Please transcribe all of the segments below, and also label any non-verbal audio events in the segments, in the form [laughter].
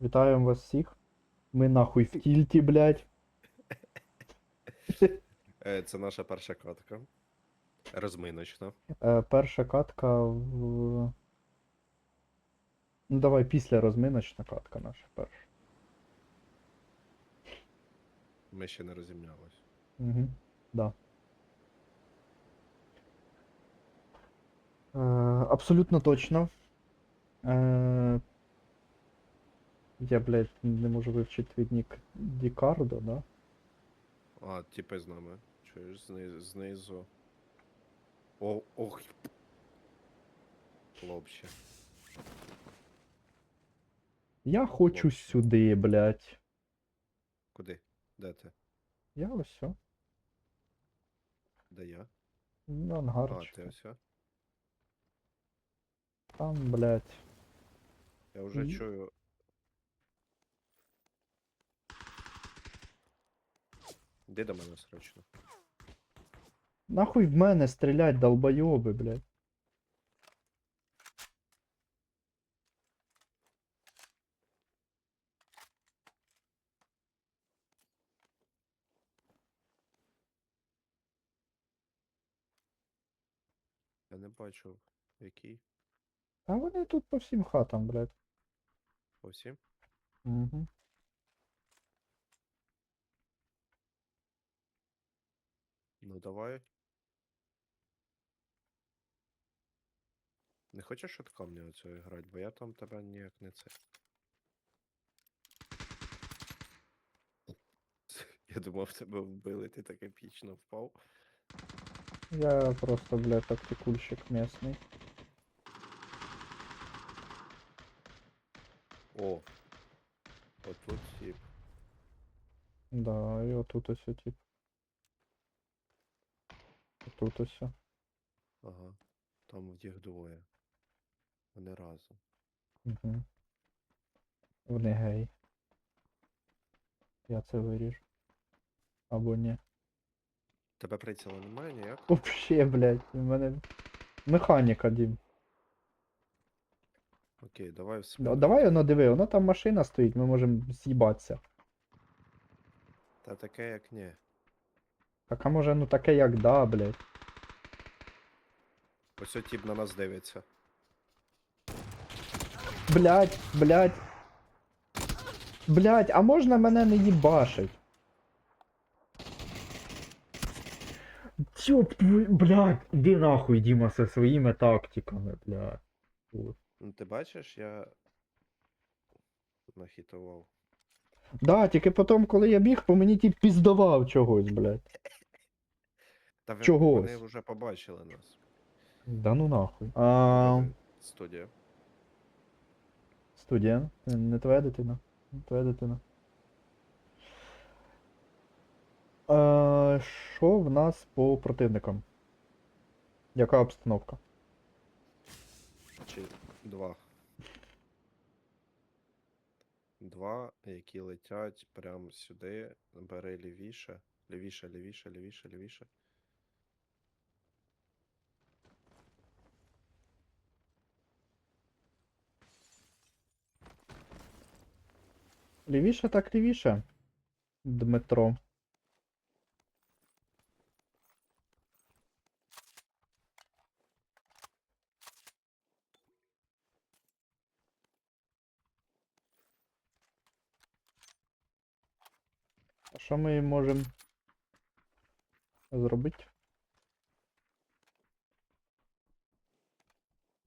Вітаємо вас всіх. Ми нахуй в тільті, блядь. Е, Це наша перша катка. Розминочна. Е, перша катка в. Ну давай після розминочна катка наша перша. Ми ще не розімнялись. Угу. Да. Е, абсолютно точно. Е, я, блядь, не можу вивчити твій нік Дікардо, да? А, типи з нами. Чуєш, знизу. знизу. О, ох. Хлопче. Я хочу сюди, блядь. Куди? Де ти? Я ось все. Де я? Ну, А, ти ось. Там, блядь. Я вже Мгм. чую. Іди до мене срочно. Нахуй в мене стрілять, долбойоби, блядь. Я не бачу, який. А вони тут по всім хатам, блядь. По всім? Угу. Ну давай. Не хочеш шутка мені оцю грати, бо я там тебе ніяк не це. [laughs] Я думав, тебе вбили, ти так епічно впав. Я просто, блядь, тактикульщик местный. О! Отут тип. Да, і отут ось тип. Тут ось. Ага. Там їх двоє. Вони разом. Угу. Вони гей. Я це виріжу. Або ні. Тебе приціла немає ніяк? Вообще, блядь, у мене механіка, Дім. Окей, давай Да, давай воно диви, воно там машина стоїть, ми можемо з'їбатися. Та таке як ні. Так а може ну таке як да, блядь. Ось тип на нас дивиться. Блядь, блядь. Блядь, а можна мене не їбашить? Чоп твою, блядь, іди нахуй, Діма, зі своїми тактиками, блядь. Ну ти бачиш, я нахітував. Да, тільки потім, коли я біг, по мені ті піздавав чогось, блядь. Та ви- Чогось. вони вже побачили нас. Да ну нахуй. А, Студія. студія, не- не твоя дитина. Не твоя дитина. А, що в нас по противникам? Яка обстановка? Чи два. Два, які летять прямо сюди. Бери лівіше. Лівіше, лівіше, лівіше, лівіше. Лівіше так лівіше. Дмитро. А що ми можемо зробити?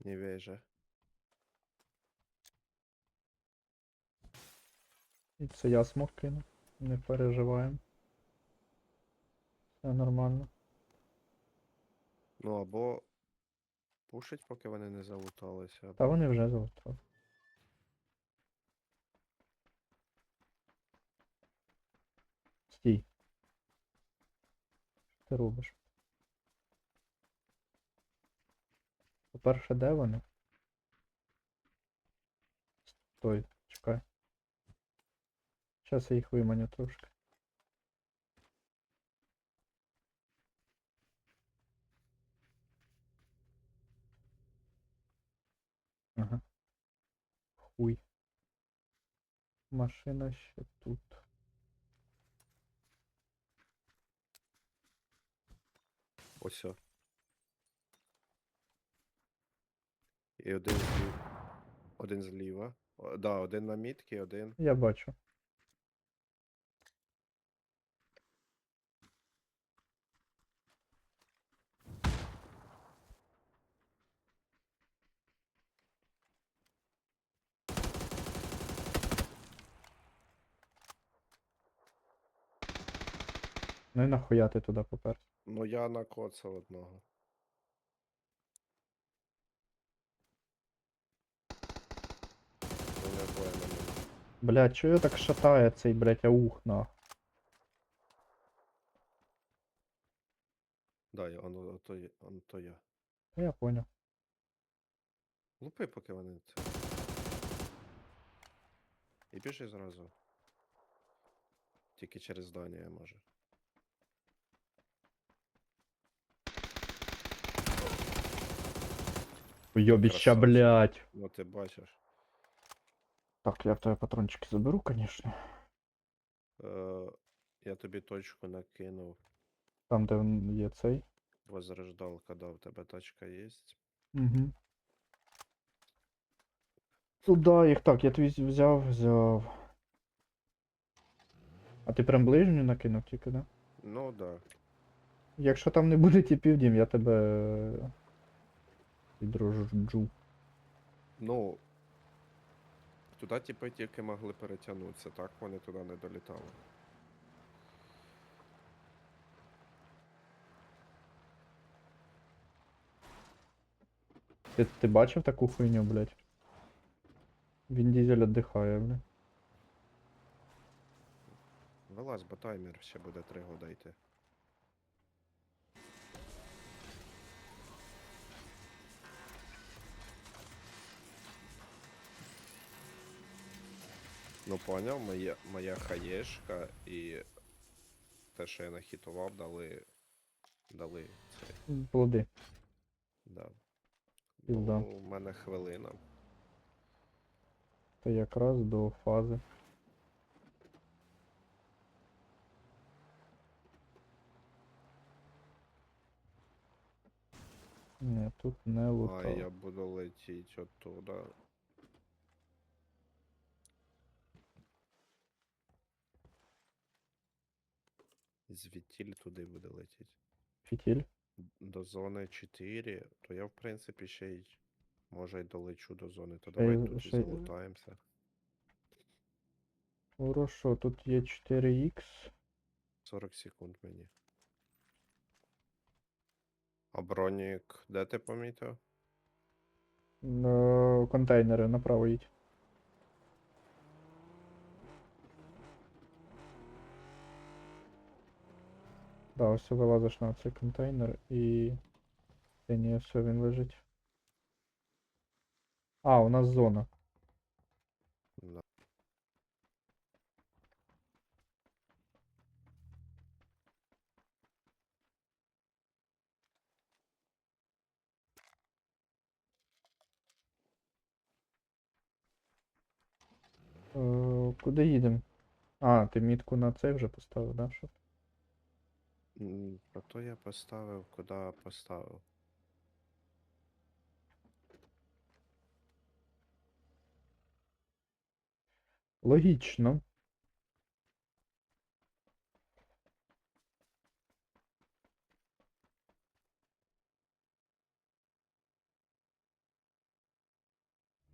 Не веже. І це я смог кину. Не переживаємо. Все нормально. Ну або пушить, поки вони не залуталися. Та Або... вони вже залутали. Стій. Що ти робиш? По-перше, де вони? Стой, чекай. Зараз я їх виманю трошки. Ага. Хуй. Машина ще тут. Ось. І один зліва. Один зліва. О, да, один на мітки, один. Я бачу. Ну і нахуя ти туди попер? Ну я накоцав одного. Вони двоє на мене. Блядь, чого я так шатає цей, блядь, аух на? Да, я, оно, є- оно то я. Я понял. Лупи, поки вони це. І біжи зразу. Тільки через здання може. Уйобіща, красавчик. блядь. Ну ти бачиш. Так, я в тебе патрончики заберу, конечно. Е, я тобі точку накинув. Там, де він є цей. Возрождалка, да, в тебе тачка є. Угу. Туда їх так, я твій взяв, взяв. А ти прям ближню накинув тільки, да? Ну да. Якщо там не буде тіпів, Дім, я тебе підрожджу. Ну. Туди типи тільки могли перетягнутися, так вони туди не долітали. Ти, ти бачив таку хуйню, блядь? Він дізель віддихає, блядь. Вилазь, бо таймер ще буде 3 года йти. Ну поняв, моя, моя хаєшка і те, що я нахітував, дали. Дали цей. Плоди. Да. Пізда. Ну, у мене хвилина. Та якраз до фази. Ні, тут не А я буду летіти оттуда. Звідтіль туди буде летіти. Фітіль. До зони 4, то я в принципі ще й може й долечу до зони, то давай тут ще й- залутаємося. Хорошо, тут є 4х. 40 секунд мені. А бронік, де ти помітив? Контейнери направо їдь. Да, ось вилазиш на цей контейнер і. Та ні, все, він лежить. А, у нас зона. Да. Е, куди їдемо? А, ти мітку на цей вже поставив, да? Щоб? М, А то я поставив, куди поставив. Логічно.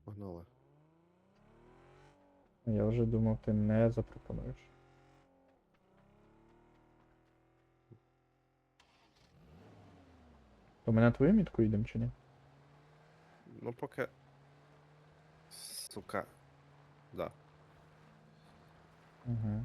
Погнали. Я вже думав, ти не запропонуєш. То ми на твою мітку йдемо чи ні? Ну поки. Сука. Да. Угу.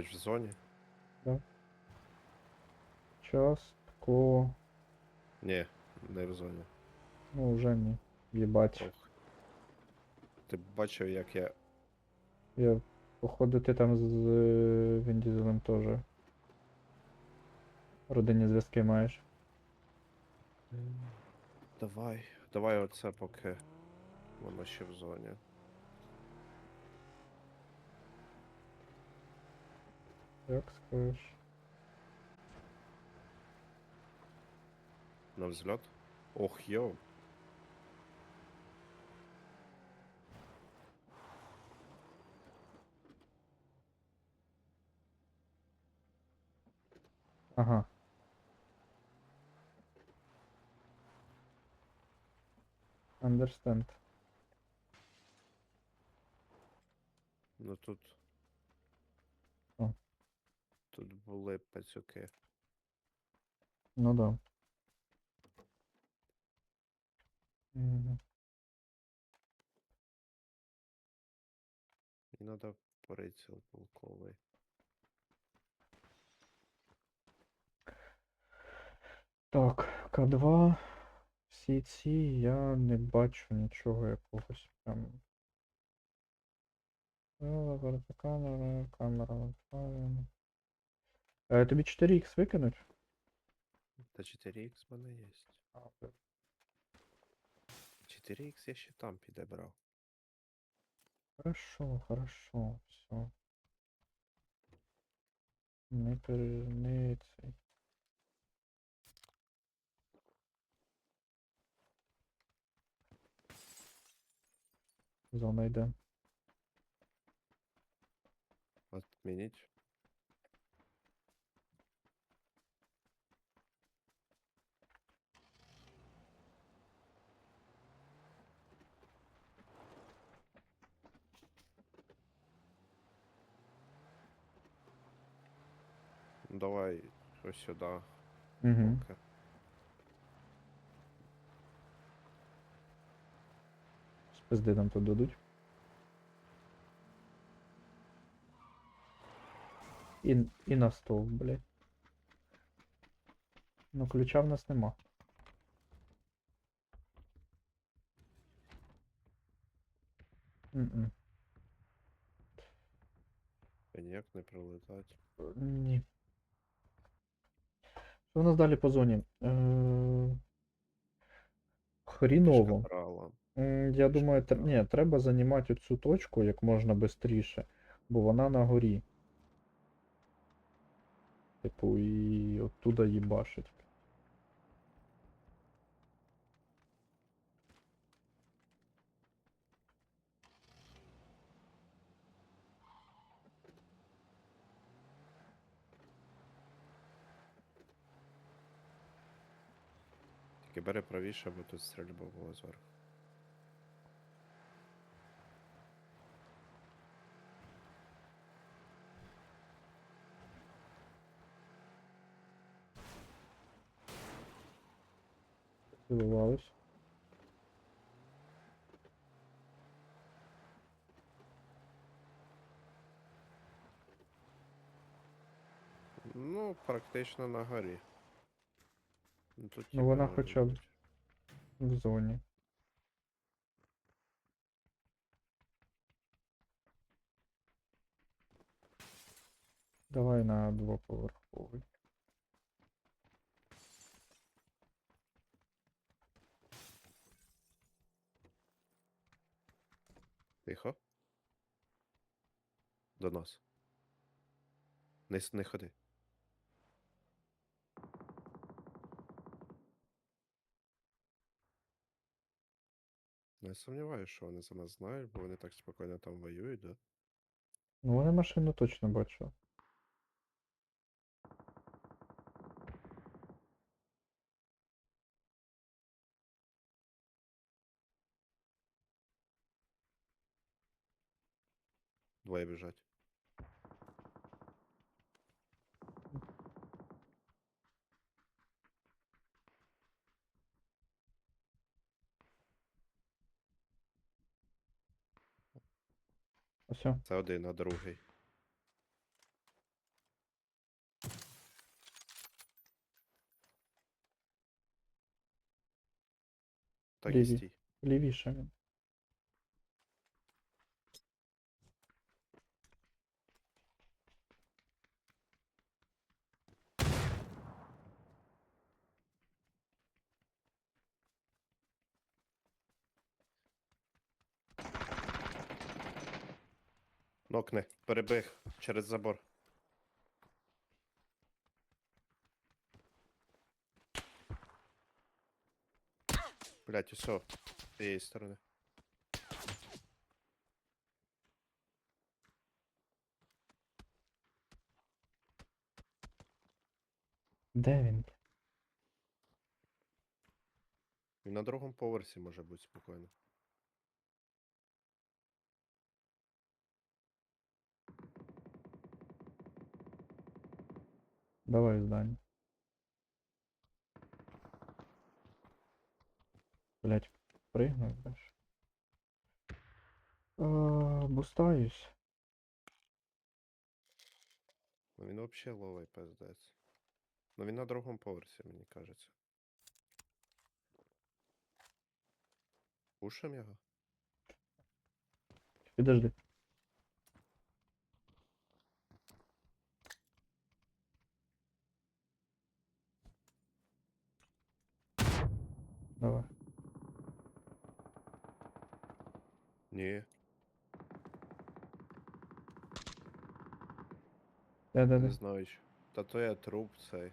Хоч в зоні. Частко. Ні, не в зоні. Ну, вже ні. Єбать. Ох. Ти бачив, як я. Я, походу, ти там з е, Він Дізелем теж. Родинні зв'язки маєш. Давай, давай оце поки воно ще в зоні. Як скажеш. На взльот. Ох, йо. Ага. Understand. Ну тут. Тут були пацюки. Ну да. І надо приціл полковий. Так, К2. Всі ці я не бачу нічого якогось прям. Е, Камера, камера, вентилюємо. Е, тобі 4х викинуть? Та 4х в мене є. А, бля. 4х я ще там підібрав. Хорошо, хорошо, все. Не пере... не цей. Зона йде. Отмініть. Давай ось сюди. Угу. поки. Спизди нам тут дадуть. І, і на стол, блядь. Ну, ключа в нас нема. М-м. Та Ніяк не прилетать. Ні. Що в нас далі по зоні? Е... Хріново. Я думаю, тр... ні, треба займати цю точку як можна швидше, бо вона на горі. Типу, і оттуда їбашить. Тільки бери правіше, бо тут стрільба була зверху. Цілувались. Ну, практично на горі. Ну, тут Ну, вона хоча б- В зоні. Давай на двоповерховий. Тихо. До нас. Не, не ходи. Не сумніваюся, що вони за нас знають, бо вони так спокійно там воюють, да? Ну, вони машину точно бачили. Двоє біжать. Ось. Це один, а другий. Так і Ліві. стій. Лівіше він. Нокни. Перебіг через забор. Блять, усьо. З цієї сторони. Де він? Він на другому поверсі може бути спокійно. Давай в здання. Блять, пригнув даш. А, бустаюсь. Ну він вообще ловий пиздець. Ну він на другому поверсі, мені кажеться. Пушим його? Підожди. Давай. Ні. Де, де, Не де. знаю. Та то я труп цей.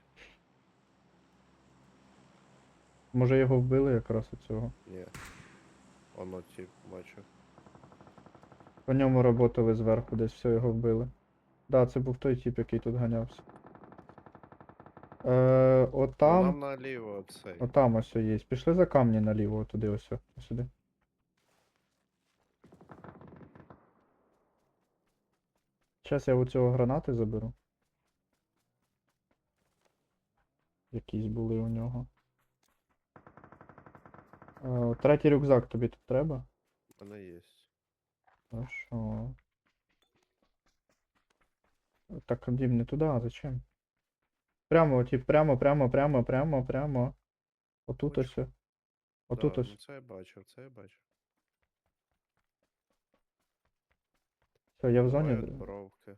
Може його вбили якраз у цього. Ні. Оно тип, бачу. По ньому работали зверху, десь все його вбили. Да, це був той тип, який тут ганявся. Е, Ну, отам. Нам наліво цей. Отам ось є. Пішли за камні наліво, туди ось. ось Сюди. Зараз я у цього гранати заберу. Якісь були у нього. Е, третій рюкзак тобі тут треба? У мене є. Хорошо. Так, Дім, не туди, а зачем? Прямо, тип, прямо, прямо, прямо, прямо, прямо. Отут ось. Отут Да, ось. ну це я бачив, це я бачив. Все, я в Давай зоні. от бровки.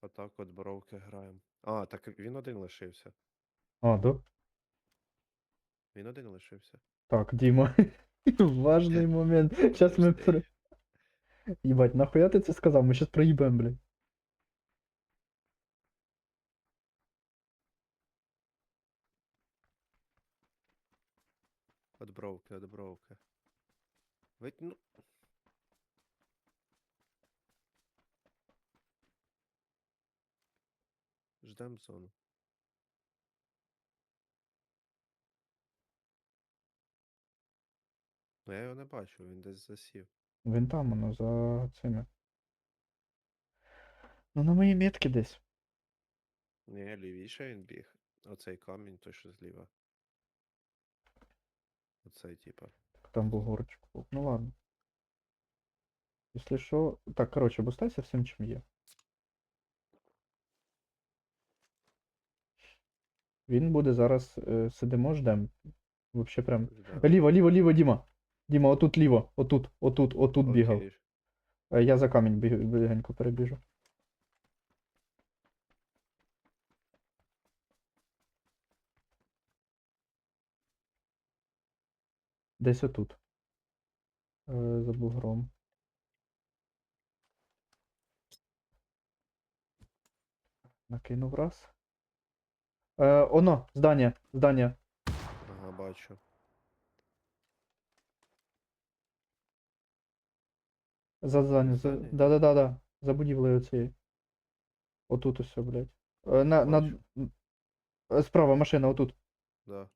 Отак от бровки граємо. А, так він один лишився. А, да? Він один лишився. Так, Діма. [laughs] Важний момент. Сейчас ми про... Єбать, нахуя ти це сказав? Ми щас проїбем, блядь. От бровки, от бровки. Ведь, ну. Ждем зону. Ну я його не бачу, він десь засів. Він там, воно, за цими. Ну, на моїй метки десь. Ні, лівіше він біг. Оцей камінь, той що зліва. Оцей, типа. Там був горочок був. Ну ладно. Якщо що. Так, коротше, бустайся всім, чим є. Він буде зараз. Е, сидимо, ждем. Вообще прям. ждем. Ліво, ліво, ліво, Діма. Діма, отут ліво. Отут, отут, отут бігав. Е, Я за камінь біг- бігенько перебіжу. Десь отут. Е, За бугром. Накинув раз. Е, оно, здання, здання. Ага, бачу. За здання, за... Да-да-да-да. За будівлею цією. Отут усе, блядь. Е, на, на... Справа машина, отут. Да.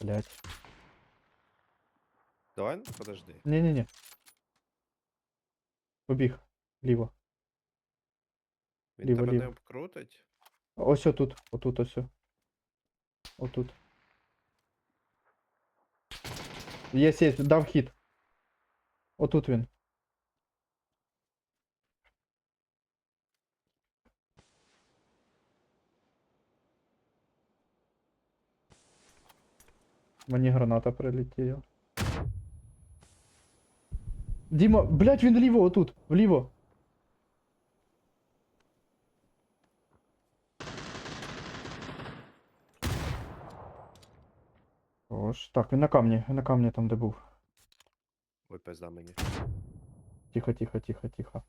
Блядь. Давай, подожди. Ні-ні-ні. Побіг. Ліво. Він Ліво, тебе не ліво. обкрутить? Ось отут. Отут ось. Отут. Єсть, єсть, дав хід. Отут він. Мені граната прилетіла. Діма, блять, він вліво, отут, вліво. Ось, так, він на камні, на камні там, де був. Ой, пизда мені. Тихо, тихо, тихо, тихо.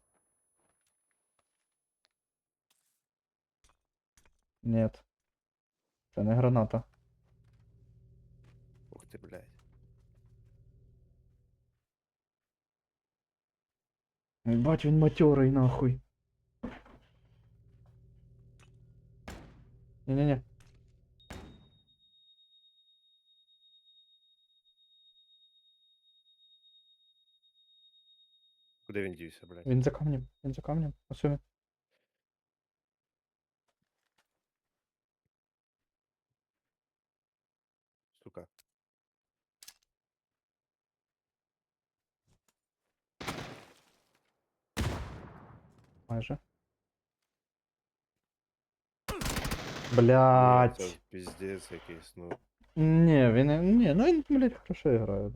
Нет. Це не граната. Ти, блядь. Бать, він материй нахуй. Не-не-не. Куди він дівся, блядь? Він за камнем, він за камнем. Ось він. Сука. Майже. Ні, Блять. Це піздець якийсь, ну. Не, він, не, ну він, блядь, хорошо грає.